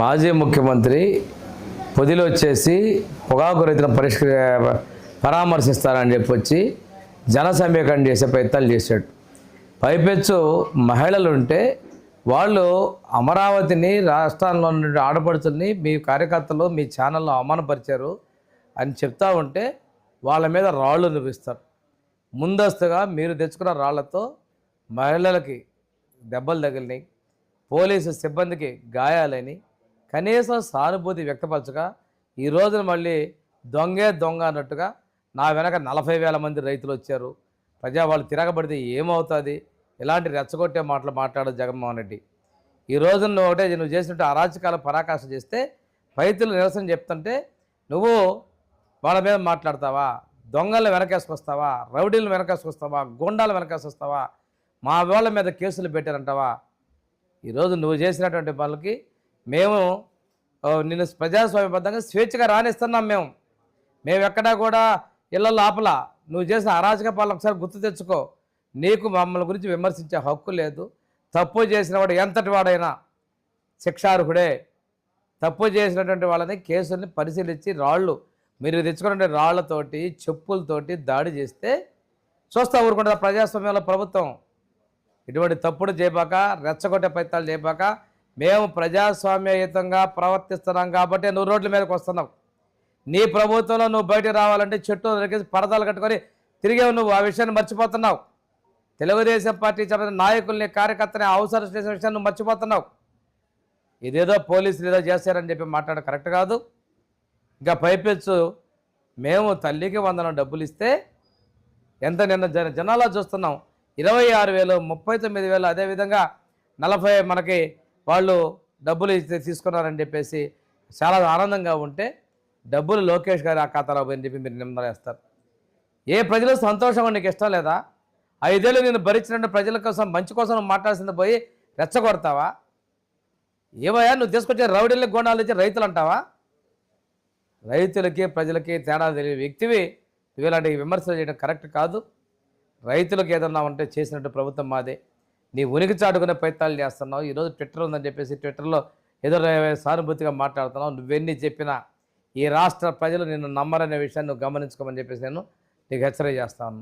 మాజీ ముఖ్యమంత్రి పొదిలో వచ్చేసి పొగాకు రైతులను పరిష్కరి పరామర్శిస్తారని చెప్పి వచ్చి జన సమీకరణ చేసే ప్రయత్నాలు చేశాడు. పైపెచ్చు మహిళలు ఉంటే వాళ్ళు అమరావతిని రాష్ట్రంలో ఉన్న ఆడపడుచుల్ని మీ కార్యకర్తలు మీ ఛానల్లో అవమానపరిచారు అని చెప్తా ఉంటే వాళ్ళ మీద రాళ్ళు నిపిస్తారు ముందస్తుగా మీరు తెచ్చుకున్న రాళ్ళతో మహిళలకి దెబ్బలు తగిలినాయి. పోలీసు సిబ్బందికి గాయాలని కనీసం సానుభూతి వ్యక్తపరచగా ఈ రోజున మళ్ళీ దొంగే దొంగ అన్నట్టుగా నా వెనక నలభై వేల మంది రైతులు వచ్చారు. ప్రజా వాళ్ళు తిరగబడితే ఏమవుతుంది? ఇలాంటి రెచ్చగొట్టే మాటలు మాట్లాడు జగన్మోహన్ రెడ్డి. ఈ రోజున నువ్వు ఒకటే నువ్వు చేసినట్టు అరాచకాలు పరాకాశ చేస్తే రైతులు నిరసన చెప్తుంటే నువ్వు వాళ్ళ మీద మాట్లాడతావా? దొంగలను వెనకేసుకొస్తావా? రౌడీలను వెనకేసుకొస్తావా? గుండాలు వెనకేసుకొస్తావా? మా వాళ్ళ మీద కేసులు పెట్టారంటావా? ఈరోజు నువ్వు చేసినటువంటి పనులకి మేము నిన్ను ప్రజాస్వామ్యబద్ధంగా స్వేచ్ఛగా రాణిస్తున్నాం మేము. మేము ఎక్కడా కూడా ఇళ్ళ లోపల నువ్వు చేసిన అరాచక పాలన ఒకసారి గుర్తు తెచ్చుకో. నీకు మమ్మల్ని గురించి విమర్శించే హక్కు లేదు. తప్పు చేసిన వాడు ఎంతటి వాడైనా శిక్షార్హుడే. తప్పు చేసినటువంటి వాళ్ళని కేసుల్ని పరిశీలించి రాళ్ళు మీరు తెచ్చుకున్న రాళ్ళతోటి చెప్పులతోటి దాడి చేస్తే చూస్తా ఊరుకుంటుంది ప్రజాస్వామ్యంలో ప్రభుత్వం. ఇటువంటి తప్పుడు చేపాక రెచ్చగొట్టే ప్రయత్నాలు చేపాక మేము ప్రజాస్వామ్యయుతంగా ప్రవర్తిస్తున్నాం కాబట్టి నువ్వు రోడ్ల మీదకి వస్తున్నావు. నీ ప్రభుత్వంలో నువ్వు బయటకు రావాలంటే చెట్టు నరికేసి పరదాలు కట్టుకొని తిరిగేవు నువ్వు. ఆ విషయాన్ని మర్చిపోతున్నావు. తెలుగుదేశం పార్టీ చెప్పిన నాయకుల్ని కార్యకర్తని అవసరం చేసిన విషయాన్ని నువ్వు మర్చిపోతున్నావు. ఇదేదో పోలీసులు ఏదో చేశారని చెప్పి మాట్లాడడం కరెక్ట్ కాదు. ఇంకా పైపెచ్చు మేము తల్లికి వందనం డబ్బులు ఇస్తే ఎంత నిన్న జన జనాల్లో చూస్తున్నాం. ఇరవై ఆరు వేలు ముప్పై తొమ్మిది వేలు అదేవిధంగా నలభై మనకి వాళ్ళు డబ్బులు ఇస్తే తీసుకున్నారని చెప్పేసి చాలా ఆనందంగా ఉంటే డబ్బులు లోకేష్ గారి ఆ ఖాతాలో పోయి చెప్పి మీరు నిమ్మరేస్తారు ఏ ప్రజలు సంతోషం నీకు ఇష్టం లేదా? ఐదేళ్ళు నేను భరించినట్టు ప్రజల కోసం మంచి కోసం మాట్లాడాల్సింది పోయి రెచ్చగొడతావా? ఏమయ్యా నువ్వు తీసుకొచ్చే రౌడీలకు గుణాలు ఇచ్చి రైతులు అంటావా? రైతులకి ప్రజలకి తేడా తెలియని వ్యక్తివి నువ్వు ఇలాంటి విమర్శలు చేయడం కరెక్ట్ కాదు. రైతులకు ఏదన్నా ఉంటే చేసినట్టు ప్రభుత్వం మాదే. నీ ఉనికి చాటుకునే ప్రయత్నాలు చేస్తున్నావు. ఈరోజు ట్విట్టర్ ఉందని చెప్పేసి ట్విట్టర్లో ఏదో సానుభూతిగా మాట్లాడుతున్నావు. నువ్వెన్ని చెప్పినా ఈ రాష్ట్ర ప్రజలు నిన్ను నమ్మరనే విషయాన్ని నువ్వు గమనించుకోమని చెప్పేసి నేను నీకు హెచ్చరిక చేస్తాను.